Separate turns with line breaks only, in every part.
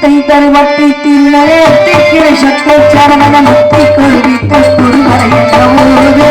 ಕೈತರು ಬಟ್ಟಿ ತಿನ್ನಲೇ ತಿಕ್ಕಿನ ಶಕ್ತಿ ಚರಮನ ಮುತ್ತಿ ಕುರುವಿ ತುಪ್ಪುರು ಬರೆಯಬಹುದು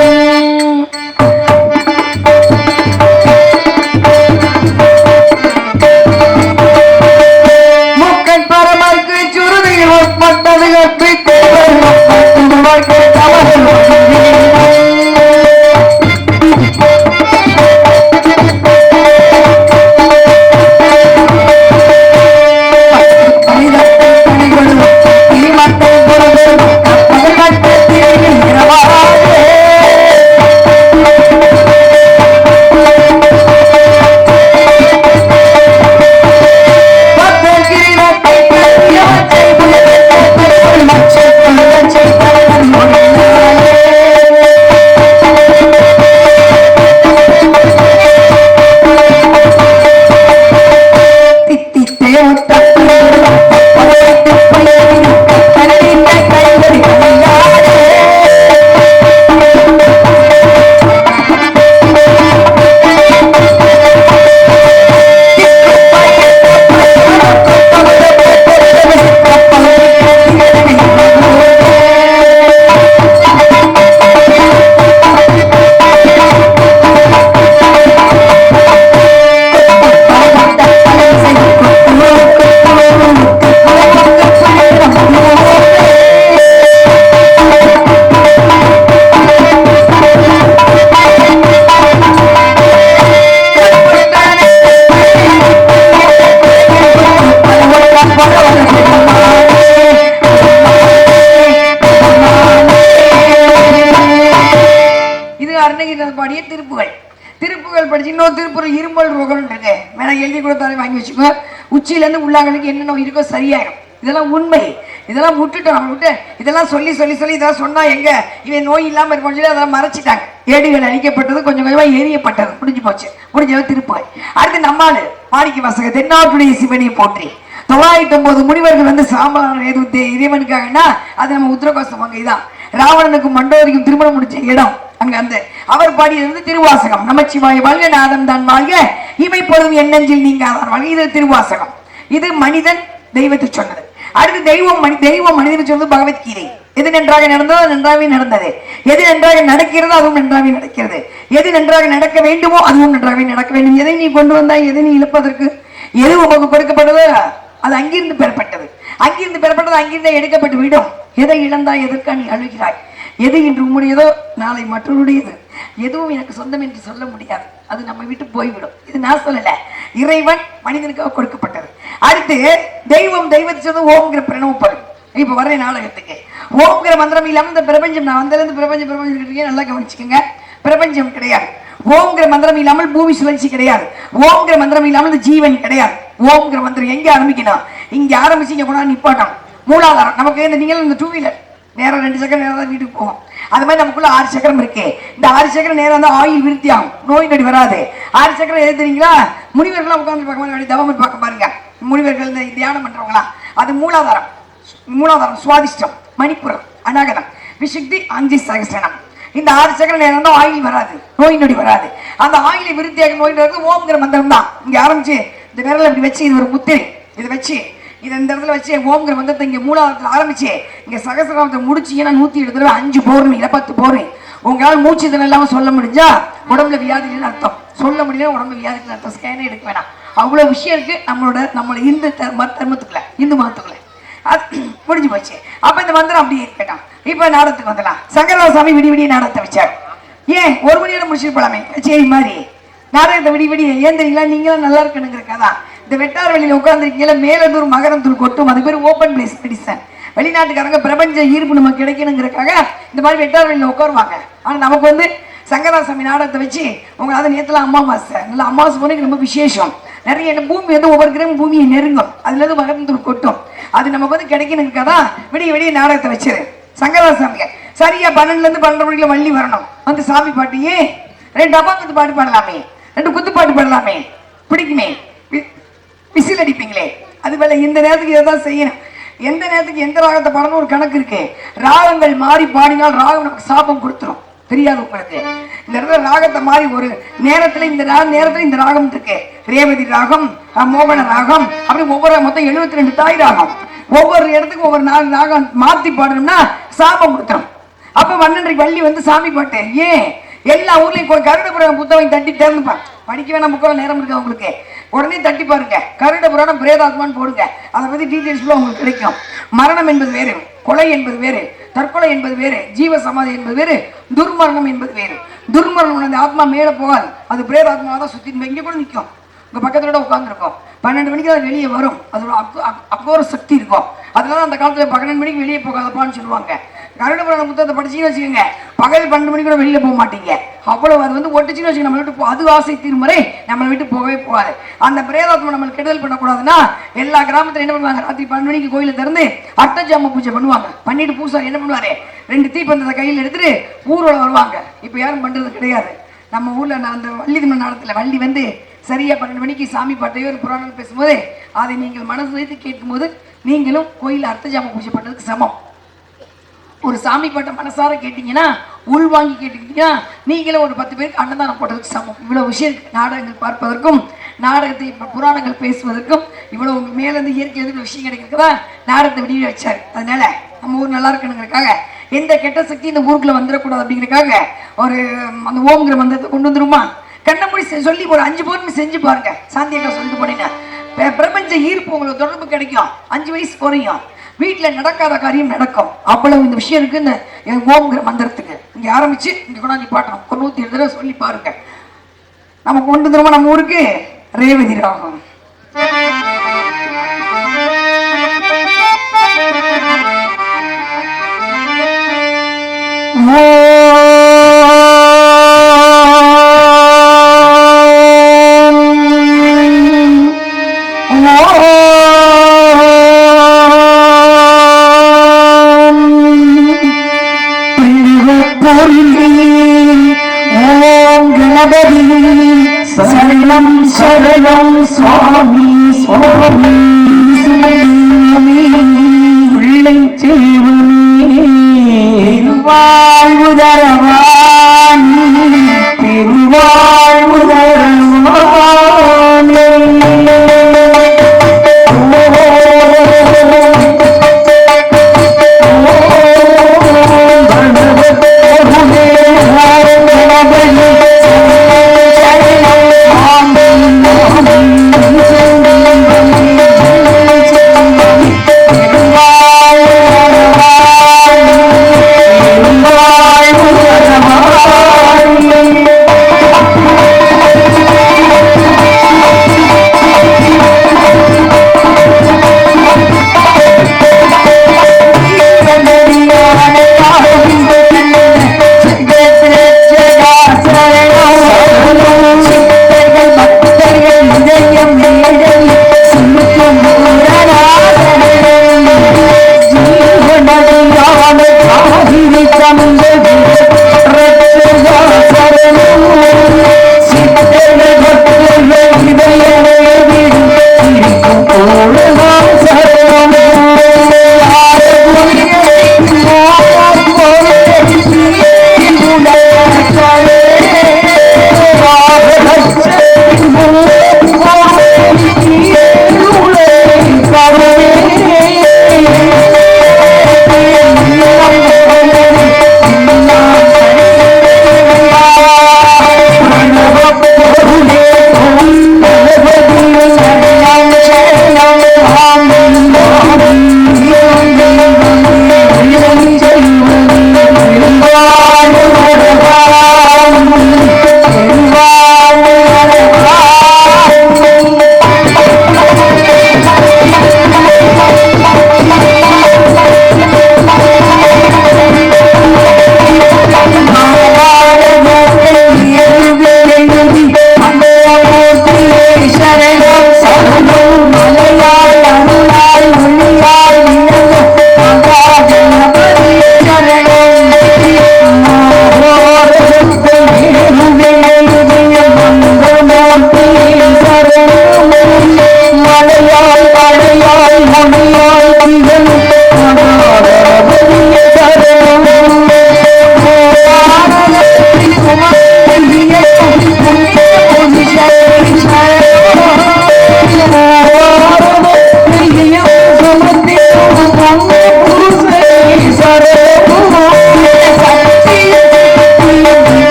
நான் எழுதி கொடுத்தாலே வாங்கி வச்சுக்கோ. உச்சியிலேருந்து உள்ளாங்களுக்கு என்ன நோய் இருக்கோ சரியாயிடும் இதெல்லாம் உண்மை. இதெல்லாம் விட்டுட்டோம். விட்டு இதெல்லாம் சொல்லி சொல்லி சொல்லி இதெல்லாம் சொன்னா எங்க? இவன் நோய் இல்லாம இருக்கும் சொல்லி அதெல்லாம் மறைச்சிட்டாங்க. ஏடுகள் அழிக்கப்பட்டது கொஞ்சம் கொஞ்சமா எரியப்பட்டது. முடிஞ்சு போச்சு. முடிஞ்சது திருப்பாய். அடுத்து நம்மால் மாணிக்க வாசக தென்னாட்டுடைய சிவனியை போற்றி. தொள்ளாயிரத்தி ஒன்பது முனிவர்கள் வந்து சாம்பலான எது இறைவனுக்காகனா அது நம்ம உத்தரகோசம் அங்கே இதான் ராவணனுக்கும் மண்டோதரிக்கும் திருமணம் முடிச்ச இடம். அங்க அந்த அவர் பாடியது வந்து திருவாசகம். நமச்சிவாய வாழ்க நாதம் தான் வாழ்க இவை பொழுதும் எண்ணஞ்சில் நீங்க வாழ்க இது திருவாசகம். இது மனிதன் தெய்வத்தை சொன்னது. அடுத்து தெய்வம் மனி தெய்வம் மனிதன் சொன்னது பகவத்கீதை. எது நன்றாக நடந்ததோ அது நன்றாகவே நடந்தது. எது நன்றாக நடக்கிறதோ அதுவும் நன்றாகவே நடக்கிறது. எது நன்றாக நடக்க வேண்டுமோ அதுவும் நன்றாகவே நடக்க வேண்டும். எதை நீ கொண்டு வந்தாய்? எதை நீ இழப்பதற்கு? எது உமக்கு கொடுக்கப்படுதோ அது அங்கிருந்து பெறப்பட்டது. அங்கிருந்து பெறப்பட்டது அங்கிருந்து எடுக்கப்பட்டு விடும். எதை இழந்தாய்? எதற்காக நீ அழுகிறாய்? எது இன்று உம்முடையதோ நாளை மற்றவருடையது. எதுவும் எனக்கு சொந்தம் என்று சொல்ல முடியாது. அது நம்ம விட்டு போய்விடும். இது நான் சொல்லல. இறைவன் மனிதனுக்காக கொடுக்கப்பட்டது. அடுத்து தெய்வம் தெய்வத்தை சொன்ன ஓம்ங்கிற பிரணவ பொருள் இப்ப வர்ற நாடகத்துக்கு. ஓம்ங்கிற மந்திரம் இல்லாம இந்த பிரபஞ்சம் நான் வந்ததுலேருந்து பிரபஞ்சம் பிரபஞ்சம் இருக்கீங்க நல்லா கவனிச்சுக்கோங்க. பிரபஞ்சம் கிடையாது. ஓம்ங்கிற மந்திரம் இல்லாமல் பூமி சுழற்சி கிடையாது. ஓம்ங்கிற மந்திரம் இல்லாமல் இந்த ஜீவன் கிடையாது. ஓம்ங்கிற மந்திரம் எங்க ஆரம்பிக்கணும்? இங்க ஆரம்பிச்சு இங்க கொண்டாந்து நிப்பாட்டம் மூலாதாரம். நமக்கு இந்த நீங்கள் இந்த டூ வீலர் நேரம் ரெண்டு சக்கரம் நேரம் தான் வீட்டுக்கு போகும். அது மாதிரி நமக்குள்ள ஆறு சக்கரம் இருக்கு. இந்த ஆறு சக்கரம் நேரம் தான் ஆயில் விருத்தி ஆகும் நோய் நொடி வராது. ஆறு சக்கரம் எது தெரியுங்களா? முனிவர்கள்லாம் உட்காந்து பார்க்க மாதிரி தவம் பார்க்க பாருங்க. முனிவர்கள் இந்த தியானம் பண்றவங்களா அது மூலாதாரம். மூலாதாரம் சுவாதிஷ்டம் மணிப்புரம் அநாகதம் விசுக்தி அஞ்சு சகசனம் இந்த ஆறு சக்கர நேரம் தான் ஆயில் வராது. நோய் நொடி வராது. அந்த ஆயிலை விருத்தியாக நோய் நொடி ஓம்ங்கிற மந்திரம் தான் இங்கே ஆரம்பிச்சு இந்த விரலை இப்படி வச்சு இது ஒரு முத்திரை. இதை வச்சு இதை இந்த இடத்துல வச்சு ஓம்கிற மந்திரத்தை இங்கே மூலாதாரத்தில் ஆரம்பிச்சு இங்க சகசிரநாமத்தை ஏன்னா நூத்தி எழுபது தடவை அஞ்சு பௌர்ணமி இல்லை பத்து பௌர்ணமி உங்களால் மூச்சு தினம் இல்லாமல் சொல்ல முடிஞ்சா உடம்புல வியாதி இல்லைன்னு அர்த்தம். சொல்ல முடியல உடம்பு வியாதி அர்த்தம். ஸ்கேனே எடுக்க வேணாம். அவ்வளவு விஷயம் இருக்கு நம்மளோட நம்மளோட இந்து தர்ம தர்மத்துக்குள்ள இந்து மதத்துக்குள்ள. அது முடிஞ்சு போச்சு. அப்போ இந்த மந்திரம் அப்படியே இருக்கட்டும். இப்போ நாடகத்துக்கு வந்துடலாம். சங்கரதாசாமி விடி விடிய நாடகத்தை வச்சார். ஏன்? ஒரு மணி நேரம் முடிச்சுட்டு போலாமே. சரி மாதிரி நாடகத்தை விடி விடிய ஏன் தெரியல நீங்களும் நல்லா இருக்கணுங்கிறக்காக இந்த வெட்டார் வழியில் உட்காந்துருக்கீங்களா மேலதூர் மகரந்தூர் கொட்டும். அது பேர் ஓப்பன் பிளேஸ் மெடிசன் வெளிநாட்டுக்காரங்க பிரபஞ்ச ஈர்ப்பு நமக்கு கிடைக்கணுங்கிறக்காக இந்த மாதிரி வெட்டார் வழியில் உட்காருவாங்க. ஆனால் நமக்கு வந்து சங்கராசாமி நாடகத்தை வச்சு உங்க நேற்றுல நேத்துல அமாவாசை. நல்ல அமாவாசை போனது ரொம்ப விசேஷம். நிறைய இந்த பூமி வந்து ஒவ்வொரு கிரகம் பூமியை நெருங்கும். அதுல இருந்து மகரந்தூர் கொட்டும். அது நமக்கு வந்து கிடைக்கணுங்கிறதா விடிய விடிய நாடகத்தை வச்சிரு சங்கராசாமிங்க சரியா பன்னெண்டுல இருந்து பன்னெண்டு மணிக்குள்ள வள்ளி வரணும். வந்து சாமி பாட்டியே ரெண்டு ரெண்டு குத்து பாட்டு பாடலாமே. ரெண்டு குத்து பாட்டு பாடலாமே. பிடிக்குமே? விசில் அடிப்பீங்களே. அது வேலை இந்த நேரத்துக்கு இதை தான் செய்யணும். எந்த நேரத்துக்கு எந்த ராகத்தை பாடணும் ஒரு கணக்கு இருக்கு. ராகங்கள் மாறி பாடினால் ராகம் நமக்கு சாபம் கொடுத்துரும். தெரியாது உங்களுக்கு? இந்த இடத்துல ராகத்தை மாறி ஒரு நேரத்துல இந்த நேரத்துல இந்த ராகம் இருக்கு. ரேவதி ராகம் மோகன ராகம் அப்படி ஒவ்வொரு மொத்தம் எழுபத்தி ரெண்டு தாய் ராகம். ஒவ்வொரு இடத்துக்கு ஒவ்வொரு நாலு ராகம் மாத்தி பாடணும்னா சாபம் கொடுத்துரும். அப்ப வண்ணன்றைக்கு வள்ளி வந்து சாமி பாட்டு. ஏன்? எல்லா ஊர்லயும் கொ- புத்தகம் தட்டி திறந்துப்பான் படிக்க வேணாம் புக்கம் நேரம் இருக்கு உங்களுக்கு. உடனே தட்டி பாருங்க. கருட புராணம் பிரேதாத்மான்னு போடுங்க. அதை பத்தி டீட்டெயில்ஸ் உங்களுக்கு கிடைக்கும். மரணம் என்பது வேறு கொலை என்பது வேறு தற்கொலை என்பது வேறு ஜீவ சமாதி என்பது வேறு துர்மரணம் என்பது வேறு. துர்மரணம் ஆத்மா மேலே போகாது. அது பிரேதாத்மாவை தான் சுத்தி இங்க கூட நிற்கும் உங்க பக்கத்துல உட்காந்துருக்கும் பன்னெண்டு மணிக்கு அது வெளியே வரும். அதோட அக்கோர சக்தி இருக்கும். அதனால அந்த காலத்தில் பன்னெண்டு மணிக்கு வெளியே போகாதப்பான்னு சொல்லுவாங்க. கருட புராண புத்தகத்தை படிச்சிங்கன்னு வச்சுக்கோங்க. பகல் பன்னெண்டு மணிக்கு கூட வெளியில் போக மாட்டீங்க. அவ்வளவு அது வந்து ஒட்டுச்சுன்னு வச்சுக்கோங்க. நம்ம விட்டு அது ஆசை தீர்முறை நம்மளை விட்டு போகவே போகாது. அந்த பிரேதாத்மா நம்மளுக்கு கெடுதல் பண்ணக்கூடாதுன்னா எல்லா கிராமத்தில் என்ன பண்ணுவாங்க? ராத்திரி பன்னெண்டு மணிக்கு கோயிலில் திறந்து அட்டஜாம பூஜை பண்ணுவாங்க. பண்ணிட்டு பூசாரி என்ன பண்ணுவாரு? ரெண்டு தீப்பந்தத்தை கையில் எடுத்துட்டு ஊர்வலம் வருவாங்க. இப்போ யாரும் பண்ணுறது கிடையாது. நம்ம ஊரில் நான் அந்த வள்ளி திருமண நாடத்துல வள்ளி வந்து சரியா பன்னெண்டு மணிக்கு சாமி பாட்டையோ ஒரு புராணம் பேசும்போது அதை நீங்கள் மனசு வைத்து கேட்கும்போது நீங்களும் கோயில் அர்த்தஜாம பூஜை பண்ணதுக்கு சமம். ஒரு சாமி பாட்டை மனசார கேட்டீங்கன்னா உள்வாங்கி கேட்டுக்கிட்டீங்கன்னா நீங்களும் ஒரு பத்து பேருக்கு அன்னதானம் போட்டதுக்கு சமம். இவ்வளோ விஷயம் நாடகங்கள் பார்ப்பதற்கும் நாடகத்தை புராணங்கள் பேசுவதற்கும் இவ்வளவு மேலேருந்து இயற்கை எதிர்ப்பு விஷயம் கிடைக்கிறதா நாடகத்தை வெளியே வச்சார். அதனால நம்ம ஊர் நல்லா இருக்கணுங்கிறதுக்காக எந்த கெட்ட சக்தி இந்த ஊருக்குள்ள வந்துடக்கூடாது அப்படிங்கிறதுக்காக ஒரு அந்த ஓம்ங்கிற மந்திரத்தை கொண்டு வந்துருமா? கண்ணை மூடி சொல்லி ஒரு அஞ்சு பௌர்ணமி செஞ்சு பாருங்க. சாந்தியக்கா சொல்லிட்டு போனீங்க பிரபஞ்ச ஈர்ப்பு உங்களுக்கு தொடர்பு கிடைக்கும். அஞ்சு வயசு குறையும். வீட்டில் நடக்காத காரியம் நடக்கும். அவ்வளவு இந்த விஷயம் இருக்குன்னு என் ஓம்ங்கிற மந்திரத்துக்கு. இங்கே ஆரம்பிச்சு இங்கே கொண்டாந்து பாட்டணும். ஒரு நூற்றி ஏழு தடவை சொல்லி பாருங்க. நம்ம கொண்டு வந்துருமா நம்ம ஊருக்கு? ரேவதி ராகம். ஓ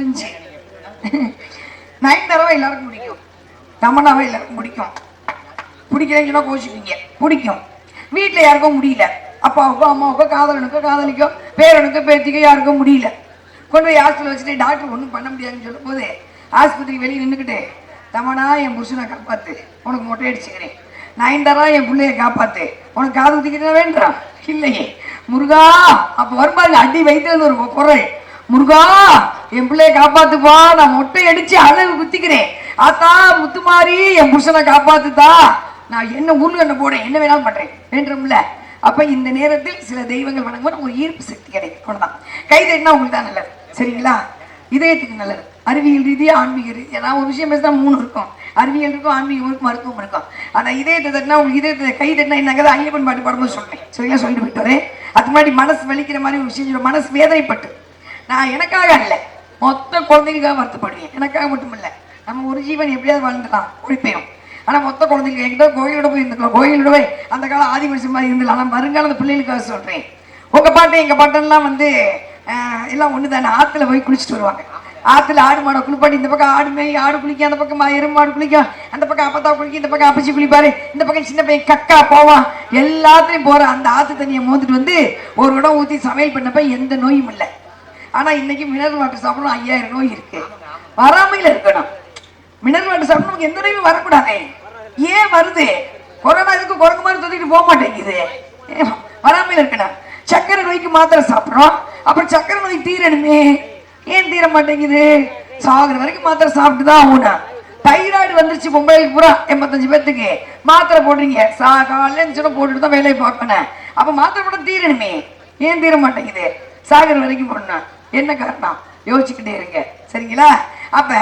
முடிஞ்சு நயன்தாராவை எல்லாருக்கும் பிடிக்கும். தமன்னாவை எல்லாருக்கும் பிடிக்கும். பிடிக்கலன்னு சொன்னா கோச்சிப்பீங்க பிடிக்கும். வீட்டில் யாருக்கும் முடியல. அப்பாவுக்கோ அம்மாவுக்கோ காதலனுக்கோ காதலிக்கோ பேரனுக்கோ பேத்திக்கோ யாருக்கும் முடியல. கொண்டு போய் ஹாஸ்பிட்டல் வச்சுட்டு டாக்டர் ஒன்றும் பண்ண முடியாதுன்னு சொல்லும் போது ஆஸ்பத்திரிக்கு வெளியே நின்றுக்கிட்டு தமனா என் புருஷனை காப்பாத்து. உனக்கு மொட்டை அடிச்சுக்கிறேன். நயன்தாரா என் பிள்ளைய காப்பாத்து. உனக்கு காதல் குத்திக்கிட்ட வேண்டாம் இல்லையே. முருகா அப்போ வரும்பாருங்க அடி வைத்தது ஒரு குரல். முருகா என் பிள்ளைய காப்பாத்துப்பா. நான் மொட்டை அடிச்சு அளவு குத்திக்கிறேன். ஆத்தா முத்துமாரி என் புருஷனை காப்பாத்துதா. நான் என்ன ஊர்ல என்ன போறேன் என்ன வேணாலும் பண்றேன் வேண்டும்ல. அப்ப இந்த நேரத்தில் சில தெய்வங்கள் வணங்கும் ஒரு ஈர்ப்பு சக்தி கிடைக்கும். அவ்வளவுதான். கை தட்டினா உங்களுக்கு தான் நல்லது. சரிங்களா? இதயத்துக்கு நல்லது. அறிவியல் ரீதியா ஆன்மீக ரீதியா. ஏன்னா ஒரு விஷயம் பேசினா மூணு இருக்கும். அறிவியல் இருக்கும் ஆன்மீகம் இருக்கும் மருத்துவம் இருக்கும். ஆனா இதயத்தை தட்டினா உங்களுக்கு இதயத்தை கை தட்டினா என்னங்க ஐயப்பன் பாட்டு பாடும்போது சொல்றேன். சரிங்களா சொல்லிட்டு போயிட்டு வரேன். அதுக்கு முன்னாடி மனசு வலிக்கிற மாதிரி ஒரு விஷயம் மனசு வேதனைப்பட்டு. நான் எனக்காக இல்லை மொத்த குழந்தைகளுக்காக வருத்தப்படுவேன். எனக்காக மட்டும் இல்லை நம்ம ஒரு ஜீவன் எப்படியாவது வாழ்ந்துடலாம் ஒழிப்பையும் ஆனால் மொத்த குழந்தைங்க எங்கிட்ட கோயிலோட போய் இருந்துக்கலாம் கோயிலோட போய் அந்த காலம் ஆதி மனுஷன் மாதிரி இருந்துடலாம் ஆனால் வருங்கால அந்த பிள்ளைகளுக்காக சொல்கிறேன் உங்கள் பாட்டு எங்கள் பாட்டெல்லாம் வந்து எல்லாம் ஒன்று தானே ஆற்றுல போய் குளிச்சுட்டு வருவாங்க. ஆற்றுல ஆடு மாடை குளிப்பாட்டி இந்த பக்கம் ஆடு மேய் ஆடு குளிக்கும் அந்த பக்கம் எறும்பு மாடு குளிக்கும் அந்த பக்கம் அப்பத்தா குளிக்கும் இந்த பக்கம் அப்பச்சி குளிப்பாரு இந்த பக்கம் சின்ன பையன் கக்கா போவான் எல்லாத்துலேயும் போகிற அந்த ஆற்று தண்ணியை மோந்துட்டு வந்து ஒரு இடம் ஊற்றி சமையல் பண்ணப்ப எந்த நோயும் இல்லை. ஆனா இன்னைக்கு மினரல் வாட்டர் சாப்பிடணும் ஐயாயிரம் நோய் இருக்கு. வராமையில இருக்கணும். மினரல் வாட்டர் சாப்பிடணும் நமக்கு எந்த நோயும் வரக்கூடாதே. ஏன் வருது? கொரோனா இதுக்கு குரங்கு மாதிரி தூக்கிட்டு போக மாட்டேங்குது? வராமையில் வராமையில இருக்கணும். சக்கரை நோய்க்கு மாத்திரை சாப்பிடுறோம். அப்புறம் சக்கரை நோய் தீரணுமே ஏன் தீர மாட்டேங்குது? சாகுற வரைக்கும் மாத்திரை சாப்பிட்டு தான் ஆகணும். தைராய்டு வந்துருச்சு பொம்பளைக்கு பூரா எண்பத்தஞ்சு பேர்த்துக்கு மாத்திரை போடுறீங்க. சா காலையில சொன்ன போட்டுட்டு தான் வேலையை பார்க்கணும். அப்போ மாத்திரை போட தீரணுமே. ஏன் தீர மாட்டேங்குது? சாகர் வரைக்கும் போடணும். என்ன காரணம் யோசிச்சுக்கிட்டே இருங்க. சரிங்களா? அப்ப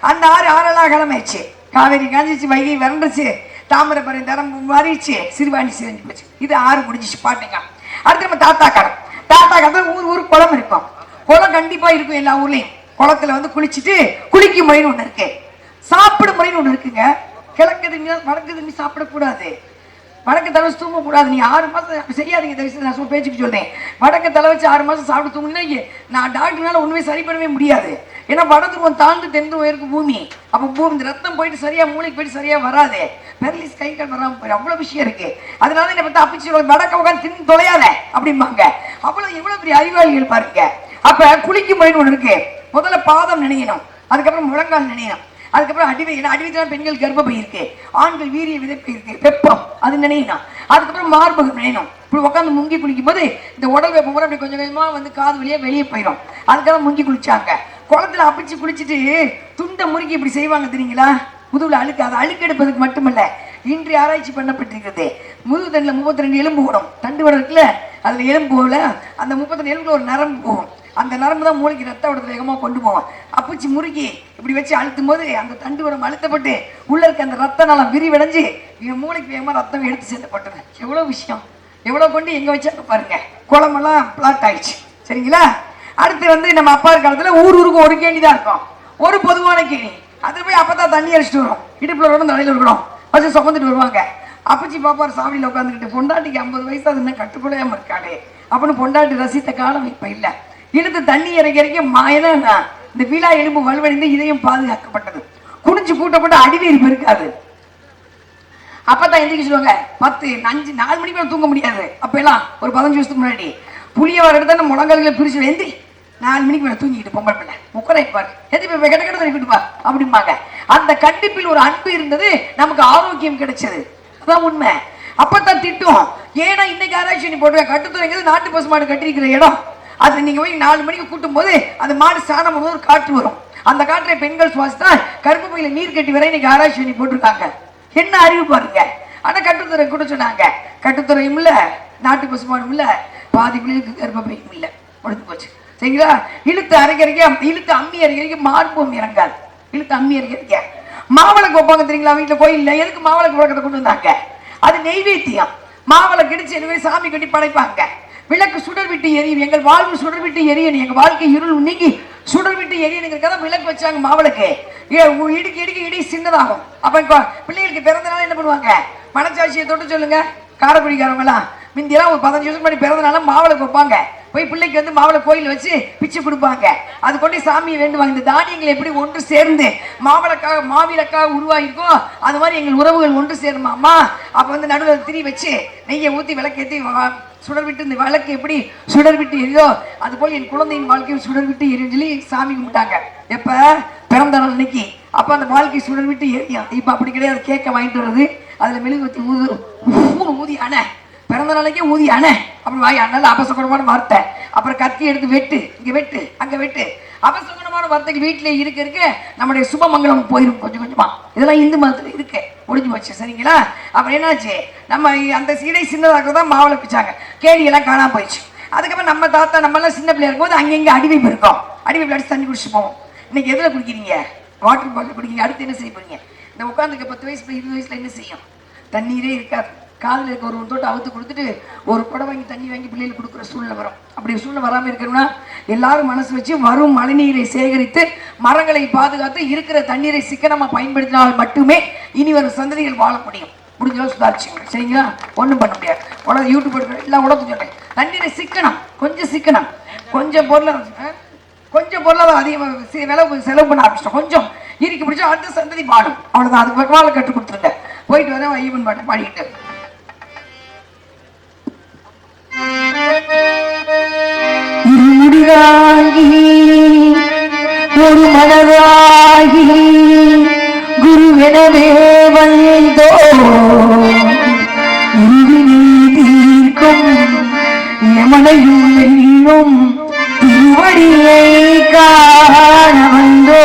அந்த ஆறு ஆறெல்லாம் கிளம்பிச்சு காவேரி காஞ்சிச்சு வைகை வறண்டுச்சு. தாமிரபுரி தரம் மாறிடுச்சு. சிறுவாணி சிரிஞ்சு போச்சு. இது ஆறு முடிஞ்சிச்சு. பாட்டுங்க. அடுத்து நம்ம தாத்தா கடம் தாத்தா காலத்துல ஊர் ஊர் குளம் இருக்கும். குளம் கண்டிப்பா இருக்கும் எல்லா ஊர்லயும். குளத்துல வந்து குளிச்சுட்டு குளிக்கும் முறைன்னு ஒண்ணு இருக்கு. சாப்பிடும் முறைன்னு ஒண்ணு இருக்குங்க. கிழக்கு தண்ணி வடக்கு தண்ணி சாப்பிடக்கூடாது. வடக்கு தலை வச்சு தூங்க கூடாது நீ ஆறு மாதம் செய்யாதீங்க. தயவு நான் சும்மா பேச்சுக்கு சொல்றேன். வடக்கு தலை வச்சு ஆறு மாதம் சாப்பிட்டு தூங்கினா நான் டாக்டர்னால ஒன்றுமே சரி பண்ணவே முடியாது. ஏன்னா வடதுருவம் தாழ்ந்து தென்துருவம் இருக்கு பூமி. அப்போ பூமி இந்த ரத்தம் போயிட்டு சரியா மூளைக்கு போயிட்டு சரியா வராது. பெரலிஸ் கை கால் வராமல் போயிடும். அவ்வளோ விஷயம் இருக்கு. அதனால என்ன பார்த்தா அப்படி சொல்லுவாங்க வடக்க உட்காந்து தின்னு தொலையாத. அப்படிம்பாங்க. அவ்வளோ எவ்வளோ பெரிய அறிவாளிகள் பாருங்க. அப்போ குளிக்கும் முறைன்னு ஒன்று இருக்கு. முதல்ல பாதம் நினையணும். அதுக்கப்புறம் முழங்கால் நினையணும். அதுக்கப்புறம் அடிவை ஏன்னா அடிவைதான் பெண்கள் கர்ப்பப்பை இருக்கு. ஆண்கள் வீரிய விதைப்பு இருக்கு. வெப்பம். அது நினையணும் அதுக்கப்புறம் மார்பகம் நினைனோம் இப்படி உட்காந்து முங்கி குளிக்கும் போது இந்த உடல் வெப்பம் கூட அப்படி கொஞ்சம் கொஞ்சமா வந்து காது வழியா வெளியே போயிடும் அதுக்காக முங்கி குளிச்சாங்க. குளத்துல அப்பிச்சு குளிச்சுட்டு துண்டை முறுக்கி இப்படி செய்வாங்க தெரியுங்களா? முதுகுல அழுக்கு. அதை அழுக்கு எடுப்பதுக்கு மட்டுமல்ல இன்றைய ஆராய்ச்சி பண்ணப்பட்டிருக்கிறது முதுகு தண்டில் முப்பத்தி ரெண்டு எலும்பு ஓடும். தண்டு வடம் இருக்குல்ல எலும்பு போகல. அந்த முப்பத்தி ரெண்டு எலும்புல ஒரு நரம்பு போகும். அந்த நரம்பு தான் மூளைக்கு ரத்த ஓட்டத்தை வேகமாக கொண்டு போவோம் அப்பச்சி முறுக்கி இப்படி வச்சு அழுத்தும் போது அந்த தண்டு உரம் அழுத்தப்பட்டு உள்ள இருக்க அந்த ரத்த நலம் விரிவடைஞ்சு இவன் மூளைக்கு வேகமாக ரத்தம் எடுத்து சேர்த்தப்பட்டது. எவ்வளோ விஷயம். எவ்வளோ கொண்டு எங்கே வச்சாங்க பாருங்க. குளமெல்லாம் பிளாட் ஆயிடுச்சு. சரிங்களா? அடுத்து வந்து நம்ம அப்பா காலத்தில் ஊர் ஊருக்கு ஒரு கேணி தான் இருக்கும். ஒரு பொதுவான கேணி. அது போய் அப்போ தான் தண்ணி அடிச்சுட்டு வரும் இடுப்பில் வரும் தலையில் இருக்கணும் ஃபஸ்ட்டு சுமந்துட்டு வருவாங்க. அப்பச்சி பாப்பார் சாவடியில் உட்காந்துக்கிட்டு பொண்டாட்டிக்கு ஐம்பது வயசு அது இன்னும் கட்டுக்குள்ளையாமல் இருக்காளே. அப்படின்னு பொண்டாட்டி ரசித்த காலம் இப்போ இல்லை. இழுத்து தண்ணி இறக்கி இறக்கி மாயதான் இந்த விழா எலும்பு வலுவடைந்து இதயம் பாதுகாக்கப்பட்டது. குடிச்சு கூட்டப்பட்டு அடிவேறி இருக்காது அப்பதான் எந்திரிக்க சொல்லுவாங்க பத்து அஞ்சு நாலு மணிக்கு மேலே தூங்க முடியாது. அப்ப எல்லாம் ஒரு பதினஞ்சு வருஷத்துக்கு முன்னாடி. புளிய வர இடத்துல முழங்கால்களை பிரிச்சு எந்திரி நாலு மணிக்கு மேலே தூங்கிட்டு பொம்பளை பிள்ளை. முக்கரை பாரு. போய் கிட்ட கிட்ட தண்ணி வா அப்படிம்பாங்க. அந்த கண்டிப்பில் ஒரு அன்பு இருந்தது நமக்கு ஆரோக்கியம் கிடைச்சது. அதான் உண்மை. அப்பதான் திட்டும் ஏன்னா இன்னைக்கு ஆராய்ச்சி போட்டுருக்க கட்டுத்துறைங்கிறது நாட்டு பசு மாடு கட்டியிருக்கிற இடம். அது நீங்க போய் நாலு மணிக்கு கூட்டும் போது அந்த மாடு சாணம் ஒரு காற்று வரும். அந்த காற்றை பெண்கள் சுவாசித்தா கருப்பு பையில நீர் கட்டி வரை இன்னைக்கு ஆராய்ச்சி பண்ணி போட்டிருக்காங்க. என்ன அறிவு பாருங்க. ஆனா கட்டுத்துறை கூட சொன்னாங்க. கட்டுத்துறையும் இல்ல நாட்டு பசுமாடும் இல்ல பாதி பிள்ளைகளுக்கு கர்ப்பப்பையும் இல்ல. முடிஞ்சு போச்சு. சரிங்களா? இழுத்து அரைக்கறிக்க இழுத்து அம்மி அரைக்கறிக்க மார்பும் இறங்காது. இழுத்து அம்மி அரைக்கறிக்க மாவளக்கு வைப்பாங்க தெரியுங்களா? வீட்டுல கோயில்ல எதுக்கு மாவளக்கு பழக்கத்தை கொண்டு வந்தாங்க? அது நெய்வேத்தியம். மாவளை கிடிச்சு எனவே சாமி கட்டி படைப்பாங்க. விளக்கு சுடர் விட்டு எரியும். எங்கள் வாழ்வு சுடர் விட்டு எரியணும் எங்கள் வாழ்க்கை இருள் நீங்கி சுடர் விட்டு எரியணுங்கிறத விளக்கு வச்சாங்க மாவிளக்கு. ஏ, இடுக்கு இடுக்கி இடி சின்னதாகும். அப்போ பிள்ளைகளுக்கு பிறந்த நாள் என்ன பண்ணுவாங்க? மனச்சாட்சியை தொட்டு சொல்லுங்க. காரைக்குடிக்காரவங்களாம் முந்தியெல்லாம் ஒரு பதினஞ்சு வருஷம் முன்னாடி பிறந்தனால மாவிளை வைப்பாங்க. போய் பிள்ளைக்கு வந்து மாவிளை கோயில் வச்சு பிச்சை கொடுப்பாங்க. அது கொண்டு சாமியை வேண்டுவாங்க. இந்த தானியங்கள் எப்படி ஒன்று சேர்ந்து மாவளக்காக மாவிளக்காக உருவாகிருக்கோ அது மாதிரி எங்கள் உறவுகள் ஒன்று சேருமாம்மா. அப்போ வந்து நடுவில் திரி வச்சு நெய்யை ஊற்றி விளக்கேற்றி சுடர் விட்டு இந்த விளக்கு எப்படி சுடர் விட்டு எரியுதோ அது போல் என் குழந்தையின் வாழ்க்கையும் சுடர் விட்டு எரியும் சொல்லி சாமி கும்பிட்டாங்க. எப்ப? பிறந்த நாள் இன்னைக்கு அப்ப அந்த வாழ்க்கை சுடர் விட்டு எரியும் இப்ப அப்படி கிடையாது. கேக்க வாங்கிட்டு வருது அதுல வச்சு ஊது ஊதி அணை. பிறந்த நாளைக்கே ஊதி அணை. அப்படி வாய் அண்ணால அபசகுணமான வார்த்தை. அப்புறம் கத்தி எடுத்து வெட்டு. இங்க வெட்டு அங்க வெட்டு. அபசகுணமான வார்த்தைக்கு வீட்டிலே இருக்க இருக்க நம்முடைய சுபமங்கலம் போயிடும் கொஞ்சம் கொஞ்சமா. இதெல்லாம் இந்து மதத்துல இருக்கு. முடிஞ்சு போச்சு சரிங்களா? அப்புறம் என்னாச்சு? நம்ம அந்த சீடை சின்னதாக தான் மாவுளை பிச்சாங்க. கேணியெல்லாம் காணாம போயிடுச்சு. அதுக்கப்புறம் நம்ம தாத்தா நம்ம எல்லாம் சின்ன பிள்ளையா இருக்கும்போது அங்கங்கே அடிவைப்பு இருக்கும் அடிவைப்பு அடிச்சு தண்ணி குடிச்சு போவோம். இன்னைக்கு எதில் குடிக்கிறீங்க? வாட்டர் பாட்டில் குடிக்கிறீங்க. அடுத்து என்ன செய்ய போறீங்க? இந்த உட்காந்துக்க பத்து வயசு இருபது வயசுல என்ன செய்யும்? தண்ணீரே இருக்காது. காதில் இருக்க ஒரு தோட்டம் அவுத்து கொடுத்துட்டு ஒரு குடம் வாங்கி தண்ணி வாங்கி பிள்ளைகளுக்கு கொடுக்குற சூழ்நிலை வரும். அப்படி சூழ்நிலை வராமல் இருக்கணும்னா எல்லாரும் மனசு வச்சு வரும் மழைநீரை சேகரித்து மரங்களை பாதுகாத்து இருக்கிற தண்ணீரை சிக்கனமா பயன்படுத்தினால் மட்டுமே இனி வரும் சந்ததிகள் வாழ முடியும். முடிஞ்சளவு சுதாரிச்சுங்க சரிங்களா? ஒன்றும் பண்ண முடியாது. உடனே யூடியூப் எடுக்கிற எல்லாம் உடம்பு சொல்கிறேன் தண்ணீரை சிக்கனம் கொஞ்சம் சிக்கனம். கொஞ்சம் பொருளாதார கொஞ்சம் பொருளாதாரம் அதிகமாக விலை செலவு பண்ண ஆரம்பிச்சிட்டோம். கொஞ்சம். இறுக்கி பிடிச்சா அடுத்த சந்ததி பாடும் அவ்வளோதான் அதுக்கு பக்கமாக கற்றுக் கொடுத்துருங்க போயிட்டு வரேன் ஐயப்பன் பாட்டை பாடிக்கிட்டு. இருமுடிதாகி ஒரு மனதாகி குருவெனவே வந்தோ. இறுதி நீதீர்க்கும் யமனையும் வெல்லும் திருவடியை காண வந்தோ.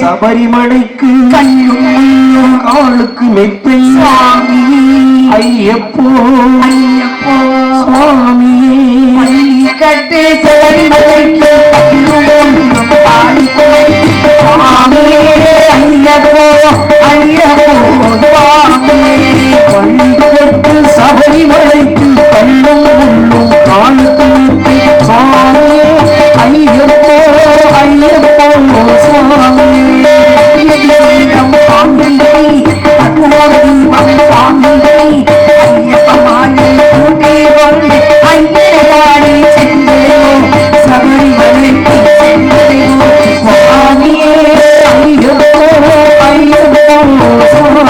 சபரிமலைக்கு
முள்ளும்
காலுக்கு மெத்தை
சுவாமி.
ஐயப்போ.
ஐயப்போ. தண்ணி கட்டு சபரிமலைக்கு ஐயப்போ ஐயப்போ
ஐயப்போ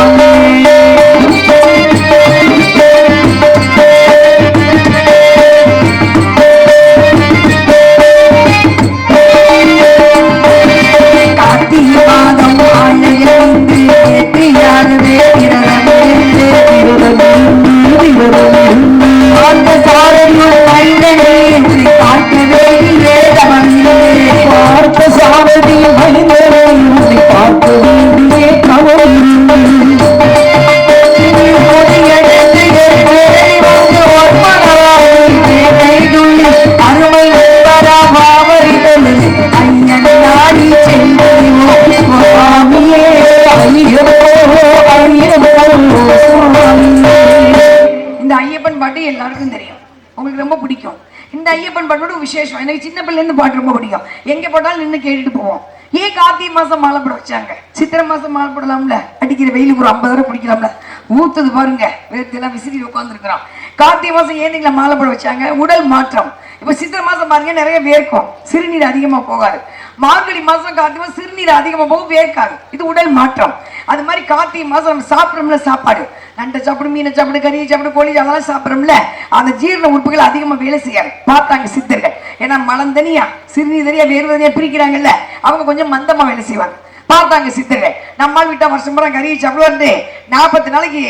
எங்க நின்று கேட்டுட்டு போவோம். ஏன் கார்த்திகை மாசம் மாலை போட வச்சாங்க? சித்திரை மாசம் மாலை போடலாம்ல? அடிக்கிற வெயிலுக்கு ஒரு ஐம்பது ரூபாய் பிடிக்கலாம்ல? ஊத்துது பாருங்க. வேர்த்தெல்லாம் விசிறி உட்காந்துருக்கிறோம் கார்த்திகை மாசம் ஏன் நீங்கள மாலை போட வச்சாங்க? உடல் மாற்றம். இப்ப சித்திரை மாசம் பாருங்க நிறைய வேர்க்கும். சிறுநீர் அதிகமா போகாது. மார்கழி மாசம் கார்த்திகை மாசம் சிறுநீர் அதிகமா போகும் வேர்க்காது. இது உடல் மாற்றம். அது மாதிரி கார்த்திகை மாசம் நம்ம சாப்பிடுறோம்ல சாப்பாடு. நண்டை சாப்பிடும் மீனை சாப்பிடு கறியை சாப்பிடு கோழி அதெல்லாம் சாப்பிடுறோம்ல. அந்த ஜீரண உறுப்புகள் அதிகமா வேலை செய்யாது. பார்த்தாங்க சித்தர்கள். ஏன்னா மலம் தனியா சிறுநீர் தனியா வேறு தனியா பிரிக்கிறாங்கல்ல அவங்க கொஞ்சம் மந்தமா வேலை செய்வாங்க. பார்த்தாங்க சித்தரை நம்மால் விட்டா வருஷம் பூரா கறியை சாப்பிடுவாரு நாற்பத்தி நாளைக்கு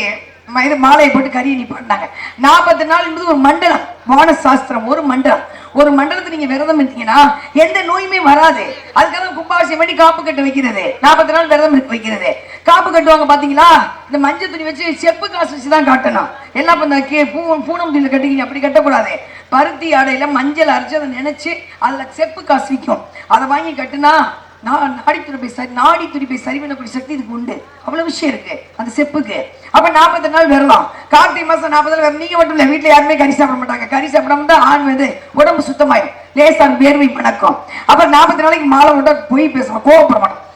இது மாலையை போட்டு கறியை நீ பண்ணாங்க நாற்பத்தி நாள் என்பது ஒரு மண்டலம். வான சாஸ்திரம் ஒரு மண்டலம். ஒரு மண்டலத்தை நீங்க விரதம் இருந்தீங்கன்னா எந்த நோயுமே வராது. அதுக்காக தான் பண்ணி காப்பு கட்டு வைக்கிறது. நாற்பத்தி நாள் விரதம் இருக்க வைக்கிறது. காப்பு கட்டுவாங்க பாத்தீங்களா? இந்த மஞ்சள் துணி வச்சு செப்பு காசு வச்சு தான் காட்டணும். எல்லாம் இப்ப இந்த கே- பூ பூனம் துணியில கட்டிக்கிங்க அப்படி கட்டக்கூடாது. பருத்தி ஆடையில மஞ்சள் அரைச்சு அதை நினைச்சு அதுல செப்பு காசு விற்கும் அதை வாங்கி கட்டுனா நா- நாடி துடிப்பை சரி நாடி துடிப்பை சரி பண்ணக்கூடிய சக்தி இதுக்கு உண்டு. அவ்வளவு விஷயம் இருக்கு. அந்த செப்புக்கு. அப்ப நாற்பத்தி நாள் வரலாம் கார்த்திகை மாசம் நாற்பது நாள் நீங்க மட்டும் இல்ல வீட்டுல யாருமே கறி சாப்பிட மாட்டாங்க. கறி சாப்பிடாம தான் ஆண் வந்து உடம்பு சுத்தமாயிடும் லேசான வேர்வை மணக்கும். அப்புறம் நாற்பத்தி நாளைக்கு மாலை போட்டா போய் பேசணும் கோவப்பட மாட்டோம்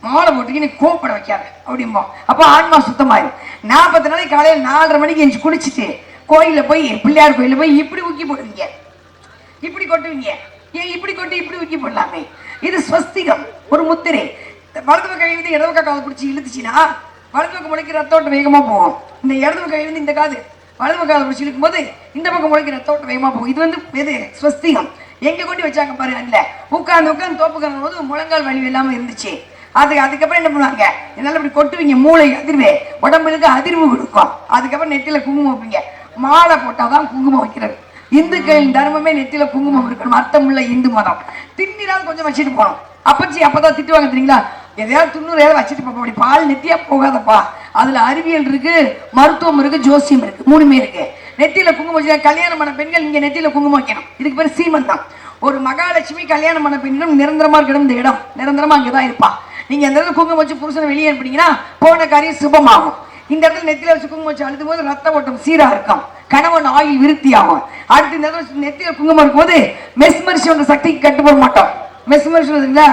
மாலை போட்டு நீ கோவப்பட வைக்காத. அப்படிம்போம் அப்போ ஆன்மா சுத்தமாயிடும் நாற்பத்தி நாளைக்கு காலையில் நாலரை மணிக்கு எஞ்சி குளிச்சுட்டு கோயிலில் போய் பிள்ளையார் கோயிலில் போய் இப்படி ஊக்கி போடுவீங்க. இப்படி கொட்டுவீங்க. ஏன் இப்படி கொட்டி இப்படி ஊக்கி போடலாமே. இது ஸ்வஸ்திகம். ஒரு முத்திரை. இந்த வலது கை வந்து இடது பக்கம் காதை பிடிச்சி இழுத்துச்சுன்னா வலது பக்கம் முளைக்கு ரத்த ஓட்டம் வேகமா போகும். இந்த இடது கை வந்து இந்த காது வலது பக்கம் காதை பிடிச்சி இழுக்கும் போது இந்த பக்கம் முளைக்கு ரத்த ஓட்டம் வேகமா போகும். இது வந்து எது? ஸ்வஸ்திகம். எங்க கொண்டு வச்சாங்க பாரு அதுல. உட்கார்ந்து உட்காந்து தோப்பு போது முழங்கால் வலி இல்லாம இருந்துச்சு. அது அதுக்கப்புறம் என்ன பண்ணுவாங்க? என்னால இப்படி கொட்டுவீங்க மூளை அதிர்வு. உடம்புக்கு அதிர்வு கொடுக்கும். அதுக்கப்புறம் நெத்தியில குங்குமம் வைப்பீங்க. மாலை போட்டாதான் குங்குமம் வைக்கிறது. இந்துக்களின் தர்மமே நெத்தியில குங்குமம் இருக்கணும். அர்த்தமுள்ள இந்து மதம். திண்ணிரால் கொஞ்சம் வச்சுட்டு போகணும் அப்பச்சி அப்பதான் திட்டுவாங்க தெரியுங்களா? எதையாவது துண்ணூறு ஏதாவது வச்சுட்டு போப்போம் அப்படி பால் நெத்தியா போகாதப்பா. அதுல அறிவியல் இருக்கு மருத்துவம் இருக்கு ஜோசியம் இருக்கு மூணுமே இருக்கு. நெத்தியில குங்குமம் வச்சு கல்யாணம் பண்ண பெண்கள் இங்க நெத்தியில குங்குமம் வைக்கணும். இதுக்கு பேர் சீமந்தம் ஒரு மகாலட்சுமி கல்யாணம் பண்ண பெண்களும் நிரந்தரமா இருக்கணும் இந்த இடம். நிரந்தரமா அங்கதான் இருப்பா. நீங்க எந்த இடத்துல குங்குமம் வச்சு புருஷனை வெளியே அனுப்புனீங்கன்னா போன காரியம் சுபமாகும். இந்த இடத்துல நெத்தியில வச்சு குங்குமம் வச்சு அழுதும் போது ரத்த ஓட்டம் சீரா இருக்கும். கணவன் ஆயுள் விருத்தி ஆகும் அடுத்து இந்த நெத்தியில் குங்குமம் இருக்கும்போது மெஸ்மரிஷம் சக்திக்கு கட்டுப்பட மாட்டோம். மெஸ்மரிஷம் இருக்குங்களா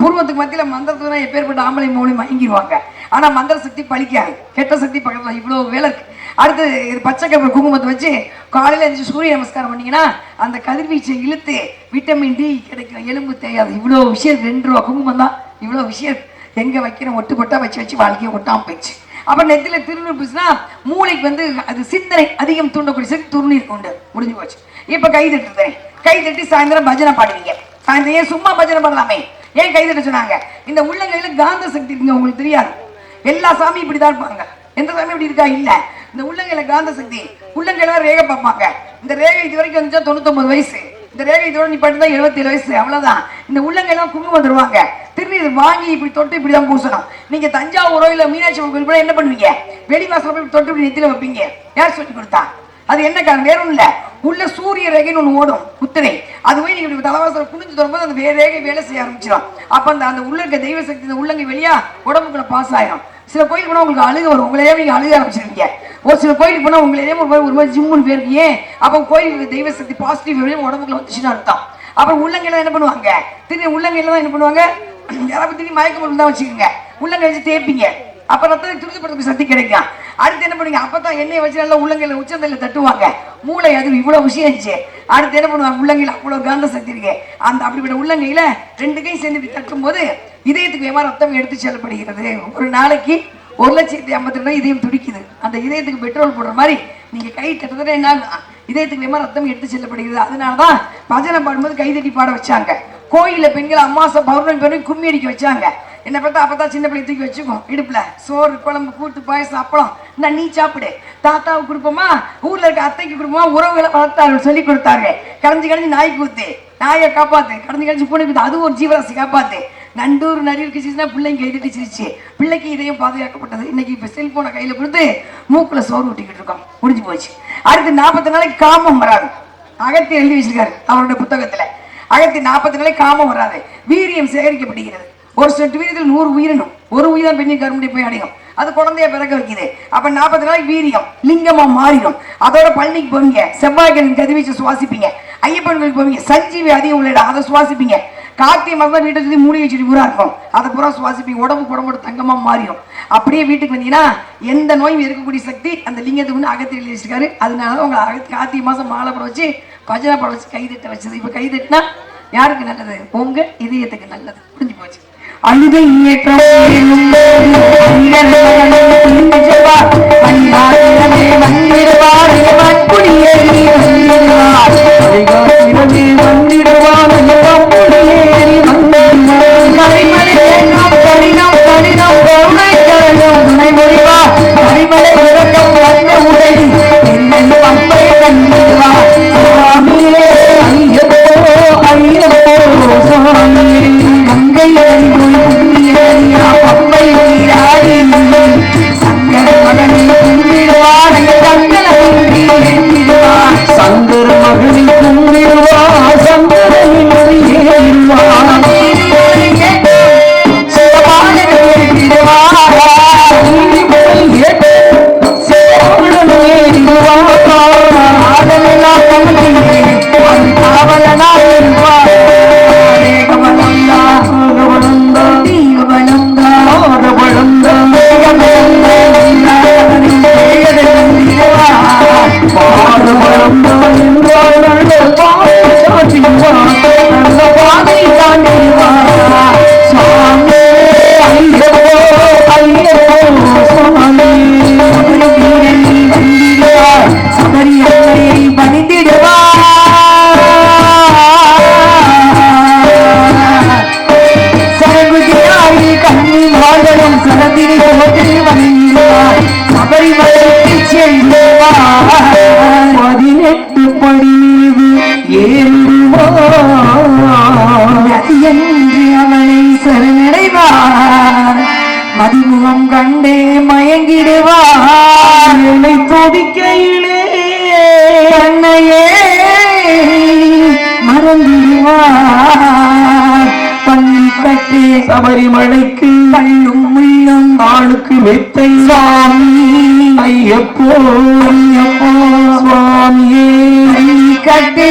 பூர்வத்துக்கு மத்தியில் மந்திரத்துல எப்பேற்பட்ட ஆம்பளை மூலியம் மயங்கிடுவாங்க ஆனால் மந்திர சக்தி பழிக்காது. கெட்ட சக்தி பக்கத்தில் இவ்வளோ வேலை இருக்கு. அடுத்து இது பச்சை கப்பல் குங்குமத்தை வச்சு காலையில் எழுந்து சூரிய நமஸ்காரம் பண்ணிங்கன்னா அந்த கதிர்வீச்சை இழுத்து விட்டமின் டி கிடைக்கும். எலும்பு தேயாது. இவ்வளோ விஷயம் ரெண்டு ரூபா குங்குமம் தான். இவ்வளோ விஷயம். எங்கே வைக்கிறோம் ஒட்டு கொட்டா வச்சு வச்சு வாழ்க்கையை ஒட்டாமல் போயிடுச்சு. அப்ப நெத்தில திருநீர் பூசினா மூளைக்கு வந்து அது சிந்தனை அதிகம் தூண்டக்கூடிய சக்தி துருநீர் உண்டு. முடிஞ்சு போச்சு. இப்ப கை தட்டுறேன். கை தட்டி சாயந்தரம் பஜனை பாடுவீங்க. சாயந்தரம் ஏன் சும்மா பஜனை பண்ணலாமே ஏன் கை தட்ட சொன்னாங்க? இந்த உள்ளங்கையில காந்த சக்தி இருக்குங்க உங்களுக்கு தெரியாது. எல்லா சாமியும் இப்படிதான் இருப்பாங்க. எந்த சாமி இப்படி இருக்கா? இல்ல. இந்த உள்ளங்கையில காந்த சக்தி உள்ளங்கையில ரேகை பார்ப்பாங்க. இந்த ரேகை இது வரைக்கும் வந்துச்சா தொண்ணூத்தொன்பது வயசு. இந்த ரேகை இதோட நீ பட்டுதான் எழுபத்தேழு வயசு. அவ்வளவுதான். இந்த உள்ளங்கையெல்லாம் குங்கு வந்துருவாங்க திருநீர் வாங்கி இப்படி தொட்டு இப்படி தான் பூசணும். நீங்க தஞ்சாவூரோ இல்ல மீனாட்சி கோயில் போனா என்ன பண்ணுவீங்க? வெளி வாசல்ல போய் தொட்டு இப்படி நெத்தில வைப்பீங்க. யார் சொல்லி கொடுத்தா? அது என்ன காரணம்? வேற ஒண்ணும் உள்ள சூரிய ரேகைன்னு ஒண்ணு ஓடும் முத்திரை அதுவே நீங்க இப்படி தலைவாசல குனிஞ்சு தரும்போது அந்த வேற ரேகை வேலை செய்ய ஆரம்பிச்சிடும் அப்ப அந்த அந்த உள்ள இருக்க தெய்வ சக்தி இந்த உள்ளங்கை வெளியா உடம்புக்குள்ள பாஸ் ஆயிரும். சில கோயிலுக்கு போனா உங்களுக்கு அழுக வரும். உங்களையே நீங்க அழுக ஆரம்பிச்சிருக்கீங்க ஒரு சில கோயிலுக்கு போனா உங்களையே ஒரு மாதிரி ஒரு மாதிரி ஜிம்முன்னு போயிருக்கீங்க ஏன்? அப்ப கோயிலுக்கு தெய்வ சக்தி பாசிட்டிவ் உடம்புக்குள்ள வந்துச்சுன்னு அர்த்தம். அப்புறம் உள்ளங்கையில என்ன பண்ணுவாங்க? திரும்பி உள்ளங்கையில தான் என்ன பண்ணுவாங்க? யாராவது திரும்பி மயக்க மருந்து தான் வச்சுக்கோங்க. உள்ளங்கை வச்சு தேய்ப்பீங்க. அப்ப ரத்தத்தை துரிதப்படுத்த சக்தி கிடைக்கும். அடுத்து என்ன பண்ணுவீங்க? அப்பதான் எண்ணெயை வச்சு நல்லா உள்ளங்கையில உச்சந்தையில தட்டுவாங்க. மூளை அது இவ்வளவு விஷயம் இருந்துச்சு அடுத்து என்ன பண்ணுவாங்க? உள்ளங்கையில அவ்வளவு காந்த சக்தி இருக்கு. அந்த அப்படிப்பட்ட உள்ளங்கையில ரெண்டு கை சேர்ந்து தட்டும் போது இதயத்துக்கு வேமா ரத்தம் எடுத்து செல்லப்படுகிறது. ஒரு நாளைக்கு ஒரு லட்சத்தி ஐம்பத்தி ரெண்டு இதயம் துடிக்குது. அந்த இதயத்துக்கு பெட்ரோல் போடுற மாதிரி நீங்க கை தட்டுறதுல என்ன இதயத்துக்கு வேமா ரத்தம் எடுத்து செல்லப்படுகிறது. அதனாலதான் பஜனை பாடும்போது கைதட்டி பாட வச்சாங்க. கோயிலில் பெண்கள் அம்மாசை பௌர்ணமி பெருமை கும்மி அடிக்க வச்சாங்க. என்ன பார்த்தா அப்பதான் சின்ன பிள்ளை தூக்கி வச்சுக்கோ இடுப்புல சோறு குழம்பு கூட்டு பாயசம் அப்பளம். நான் நீ சாப்பிடு. தாத்தாவுக்கு கொடுப்போமா? ஊர்ல இருக்க அத்தைக்கு கொடுப்போமா? உறவுகளை வளர்த்தாரு சொல்லி கொடுத்தாரு கடைஞ்சி கடைஞ்சி நாய்க்கு ஊத்து நாயை காப்பாத்து. கடைஞ்சி கடைஞ்சி பூனை அது ஒரு ஜீவராசி காப்பாத்து. நண்டூர் நரி சிரிச்சுனா பிள்ளைங்க கைதிட்டு சிரிச்சு பிள்ளைக்கு இதயம் பாதுகாக்கப்பட்டது. இன்னைக்கு இப்ப செல்போனை கையில கொடுத்து மூக்குல சோறு ஊட்டிக்கிட்டு இருக்கோம். முடிஞ்சு போச்சு. அடுத்து நாற்பத்தி நாளைக்கு காமம் வராது. அகத்தி எழுதி வச்சிருக்காரு அவரோட புத்தகத்துல. ஆயிரத்தி நாற்பத்தி நாளைக்கு காமம் வராது. வீரியம் சேகரிக்கப்படுகிறது. ஒரு செட்டு வீரத்தில் நூறு உயிரினும் ஒரு உயிரம் பெண்ணின் கருமுடி போய் அடையும். அது குழந்தைய பிறக்க வைக்குது. அப்ப நாற்பத்தி நாளைக்கு வீரியம் லிங்கமா மாறிடும். அதோட பழனிக்கு போவீங்க. செவ்வாய்க்கிழமை கதிவீச்சு சுவாசிப்பீங்க. ஐயப்பன் கோயிலுக்கு போவீங்க. சஞ்சீவி அதிகம் உள்ள அதை சுவாசிப்பீங்க. கார்த்திகை மாதம் வீட்டை சுற்றி மூலிகை செடி பூரா இருக்கும். அதை பூரா சுவாசிப்பீங்க. உடம்பு உடம்போட தங்கமா மாறிடும். அப்படியே வீட்டுக்கு வந்தீங்கன்னா எந்த நோயும் இருக்கக்கூடிய சக்தி அந்த லிங்கத்துக்கு வந்து அகத்தில் வச்சிருக்காரு. அதனால உங்களை அகத்தி கார்த்திகை மாதம் மாலை வச்சு பஜனை படம் வச்சு கைதட்ட வச்சது. இப்போ கைதட்டினா யாருக்கு நல்லது? உங்க இதயத்துக்கு நல்லது. புரிஞ்சு போச்சு. அழுதை
ஏற்றம் கண்மம் கண்டே மயங்கிடுவார். என்னை துடிக்கையிலே தன்னையே மறந்திடுவார். பள்ளி கட்டி சபரிமலைக்கு
கண்ணும் உள்ளம்
ஆளுக்கு மெத்தை.
சுவாமி.
ஐயப்போ
ஐயப்போ சுவாமியே. கட்டி